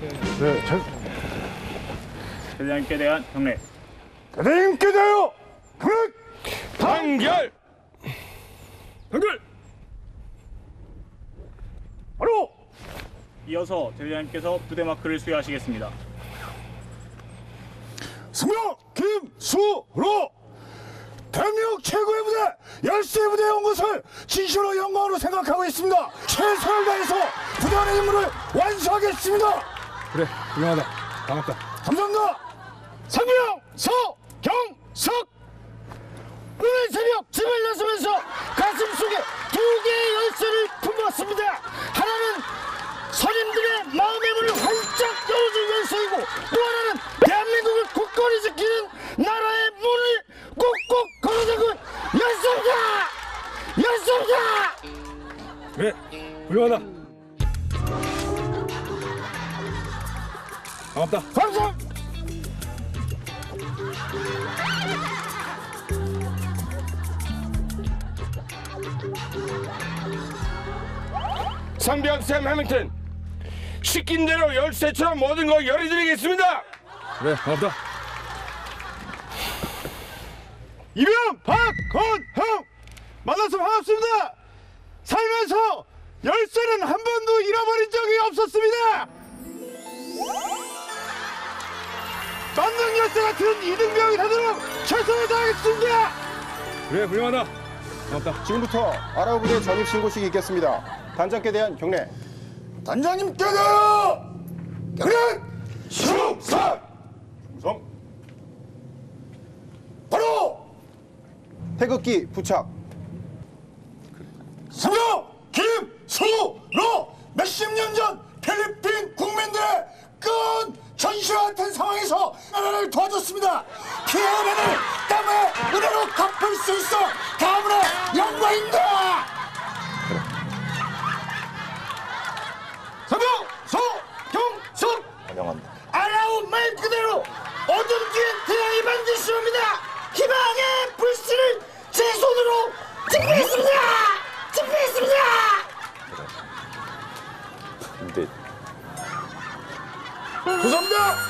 네, 잘, 대장님께 대한 경례. 대대님께 대하여 그릇 단결! 한글. 바로 이어서 대장님께서 부대 마크를 수여하시겠습니다. 승명 김수로 대한민국 최고의 부대 열세 부대에 온 것을 진실로 영광으로 생각하고 있습니다. 최선을 다해서 부대 안의 임무를 완수하겠습니다. 그래, 훌륭하다. 반갑다. 감사합니다. 상명 서경석 오늘 새벽 집을 나서면서 가슴 속에 두 개의 열쇠를 품었습니다. 상병샘 해밍턴 시킨 대로 열쇠처럼 모든 거 열어드리겠습니다. 그래, 반갑다. 이병 박건형 만나서 반갑습니다. 살면서 열쇠는 한 번도 잃어버린 적이 없었습니다. 만능 열쇠 같은 이등병이 되도록 최선을 다하겠습니다. 그래, 훌륭하다. 반갑다. 지금부터 아랍 부대 전입 신고식이 있겠습니다. 단장께 대한 경례. 단장님께서 경례 충성 충성. 바로 태극기 부착. 영광입니다. 성경 소경석 환영합니다. 알라우 말 그대로 어둠 뒤엔 태양이 반드시옵니다. 희망의 불씨를 제 손으로 집회했습니다. 집회했습니다. 근데 감사합니다.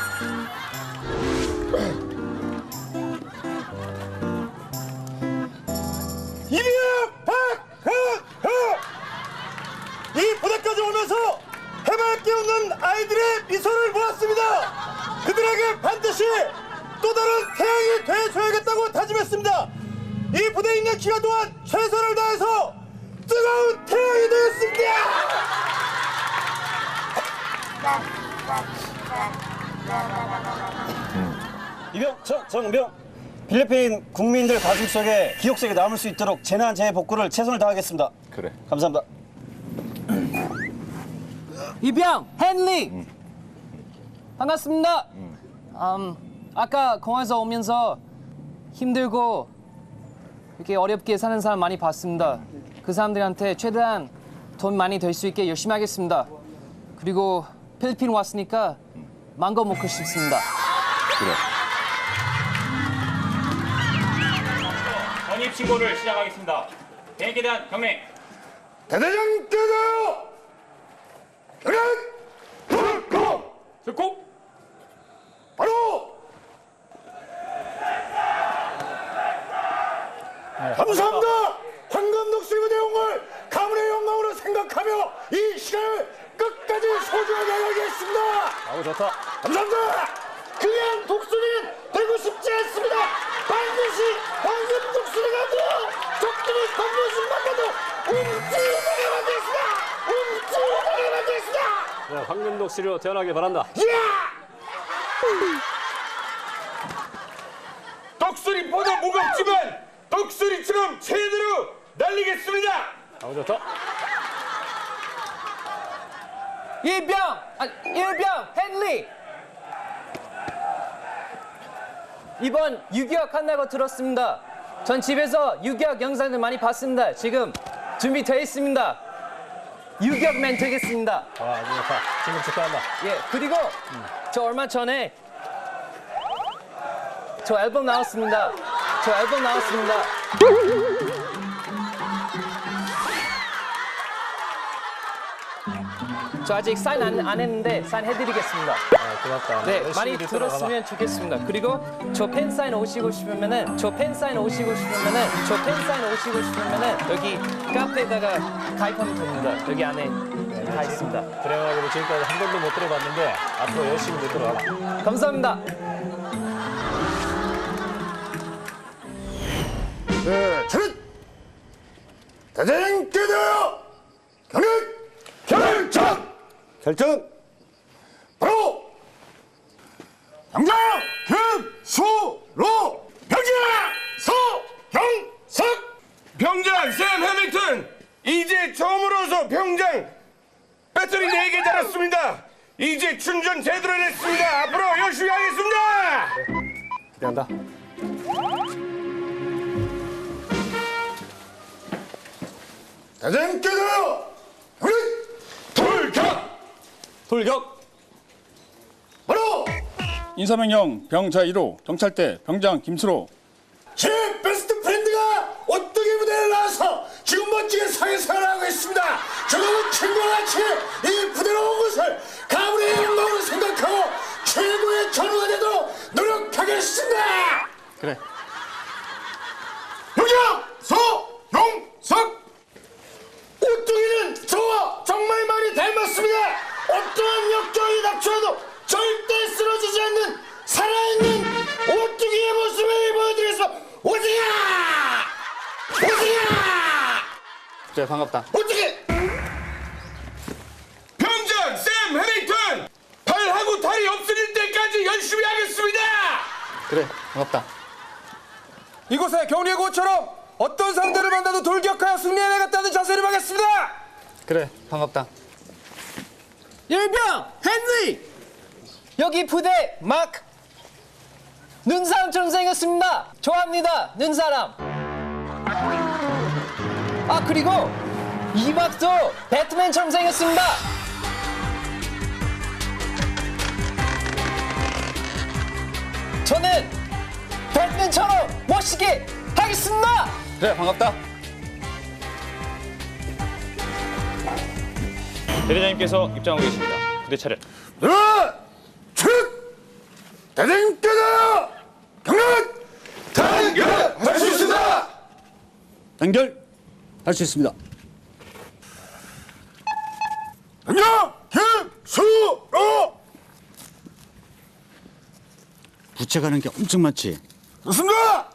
그들에게 반드시 또 다른 태양이 되어줘야겠다고 다짐했습니다. 이 부대에 있는 기간 동안 최선을 다해서 뜨거운 태양이 되겠습니다. 이병 정, 정병 필리핀 국민들 가슴 속에 기억색이 남을 수 있도록 재난 재해 복구를 최선을 다하겠습니다. 그래. 감사합니다. 이병 헨리 반갑습니다. 음, 아까 공항에서 오면서 힘들고 이렇게 어렵게 사는 사람 많이 봤습니다. 그 사람들한테 최대한 돈 많이 될 수 있게 열심히 하겠습니다. 그리고 필리핀 왔으니까 망고 먹고 싶습니다. 전입 신고를 시작하겠습니다. 대장님께 대한 경례. 대대장께서 경례 듣고 바로 감사합니다. 황금독 수리부대 온걸 가문의 영광으로 생각하며 이 시간을 끝까지 소중하게 여기겠습니다. 아우 좋다. 감사합니다. 그냥 독수리는 되고 싶지 않습니다. 반드시 황금 독수리가 되어 적들이 겉모습 만나도 움찔하게 만들겠습니다. 움찔하게 만들겠습니다. 네, 황금독 씨로 태어나길 바란다. 떡소리보다 무겁지만 떡소리처럼 제대로 날리겠습니다. 아우 좋다. 이병 아, 일병 헨리 이번 유기학 한다고 들었습니다. 전 집에서 유기학 영상들 많이 봤습니다. 지금 준비되어 있습니다. 유격맨 되겠습니다. 와 아주 좋다. 지금 축하한다. 예, 그리고 저 얼마 전에 저 앨범 나왔습니다. 저 앨범 나왔습니다. 저 아직 사인 안, 안 했는데 사인 해드리겠습니다. 고맙다. 네, 많이 들었으면 좋겠습니다. 그리고 저 팬 사인 오시고 싶으면은 저 팬 사인 오시고 싶으면은 저 팬 사인 오시고 싶으면은 여기 카페에다가 가입하면 됩니다. 여기 안에 다 있습니다. 그래가지고 지금까지 한 번도 못 들어봤는데 앞으로 열심히 못 들어가. 감사합니다. 네, 차렷! 대장께 대하여 경례! 결정! 결정! 바로! 당장! 김수로! 병장! 서경석! 병장 샘 해밍턴 이제 처음으로서 병장 4개 달았습니다 이제 충전 제대로 했습니다 앞으로 열심히 하겠습니다 기대한다. 대장께 대하여 경례! 돌격 돌격! 바로! 인사명령 병자 1호 경찰대 병장 김수로 제 베스트 프렌드가 어떻게 무대를 나와서 지금 멋지게 사회생활을 하고 있습니다. 저도 친구와 같이 이 부대로 온 것을 가문의 영광으로 생각하고 최고의 전우가 되도록 노력하겠습니다. 그래 병장 서용석 오뚜기는 저와 정말 많이 닮았습니다. 어떠한 역경이 닥쳐도 절대 쓰러지지 않는 살아있는 오뚜기의 모습을 보여드리겠습니다. 오징어! 오징어! 그래 반갑다 오뚜기! 병장 샘 해밍턴 팔하고 다리 없어질 때까지 열심히 하겠습니다 그래 반갑다 이곳에 경리고처럼 어떤 상대를 만나도 돌격하여 승리해 나갔다는 자세를 하겠습니다. 그래 반갑다 일병 헨리 여기 부대 마크 눈사람처럼 생겼습니다. 좋아합니다. 눈사람. 아 그리고 이 박도 배트맨처럼 생겼습니다. 저는 배트맨처럼 멋있게 하겠습니다. 그래 반갑다 대대장님께서 입장하고 계십니다. 부대 차렷. 네! 출입! 대장님께 대하여 경례! 단결 할 수 있습니다! 단결 할 수 있습니다 병장 김수로! 부채 가는 게 엄청 많지 좋습니다!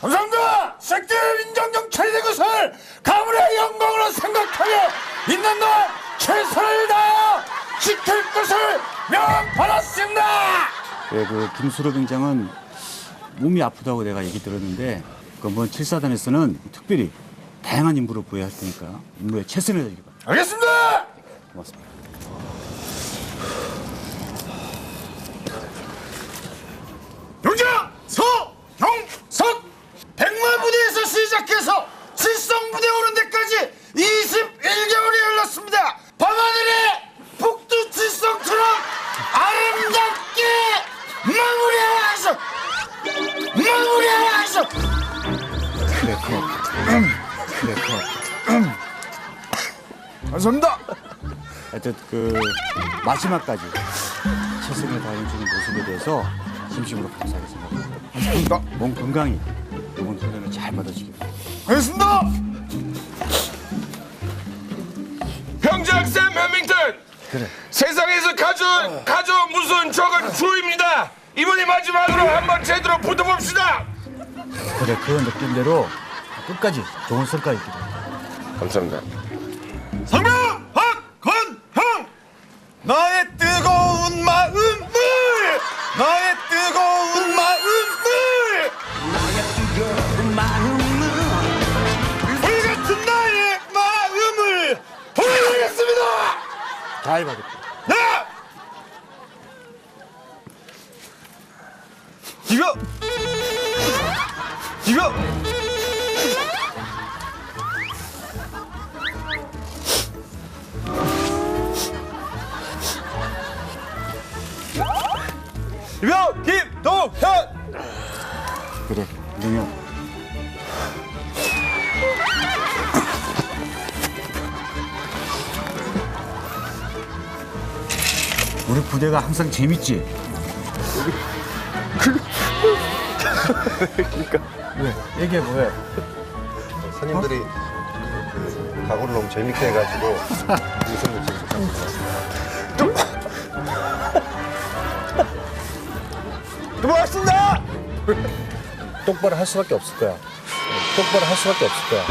감사합니다! 색대 민정경찰이 된 것을 가문의 영광으로 생각하며 있는 동안 최선을 다하여 지킬 것을 명받았습니다! 예, 그 김수로 병장은 몸이 아프다고 내가 얘기 들었는데 그번 7사단에서는 특별히 다양한 임무를 부여할 테니까 임무에 최선을 다하기 바랍니다. 알겠습니다! 고맙습니다. 감사합니다. 하여튼 그 마지막까지 최선을 다해주는 모습에 대해서 진심으로 감사하게 생각합니다. 감사합니다. 몸 건강히 이번 훈련을 잘 바랍니다. 알겠습니다. 샘 해밍턴 그래. 세상에서 가장 가장 무서운 적은 수입니다 이번이 마지막으로 한번 제대로 붙어봅시다 그래, 그 느낌대로 끝까지 좋은 성과 있기를. 감사합니다 상병 박건형 나의 뜨거운 마음을 나의 뜨거운 마음을! 불 같은 나의 마음을 보여드리겠습니다! 잘 받을게요. 네 이거 이거! 이거 우리 부대가 항상 재밌지. 그러니까 왜? 얘기해 뭐해? 선임들이 그 각오를 너무 재밌게 해가지고 웃음을 지금 잡는 것 같습니다. 들어왔습니다. 똑바로 할 수밖에 없을 거야. 똑바로 할 수밖에 없을 거야.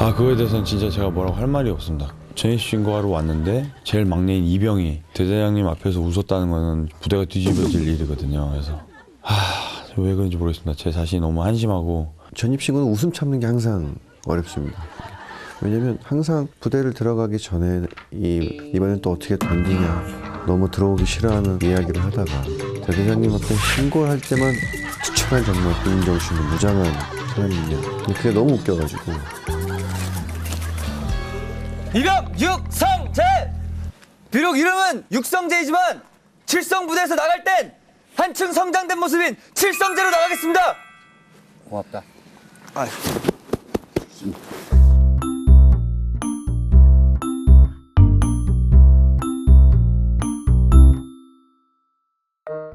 아 그거에 대해서는 진짜 제가 뭐라고 할 말이 없습니다. 전입신고하러 왔는데 제일 막내인 이병이 대대장님 앞에서 웃었다는 거는 부대가 뒤집어질 일이거든요. 그래서 하왜 그런지 모르겠습니다. 제 자신이 너무 한심하고 전입신고는 웃음 참는 게 항상 어렵습니다. 왜냐면 항상 부대를 들어가기 전에 이 이번엔 또 어떻게 던지냐 너무 들어오기 싫어하는 이야기를 하다가 대대장님한테 신고를 할 때만 추천한 정말 군인 정신이 무장한 사람이냐 그게 너무 웃겨가지고 이병 육성재. 비록 이름은 육성재이지만 칠성 부대에서 나갈 땐 한층 성장된 모습인 칠성재로 나가겠습니다. 고맙다.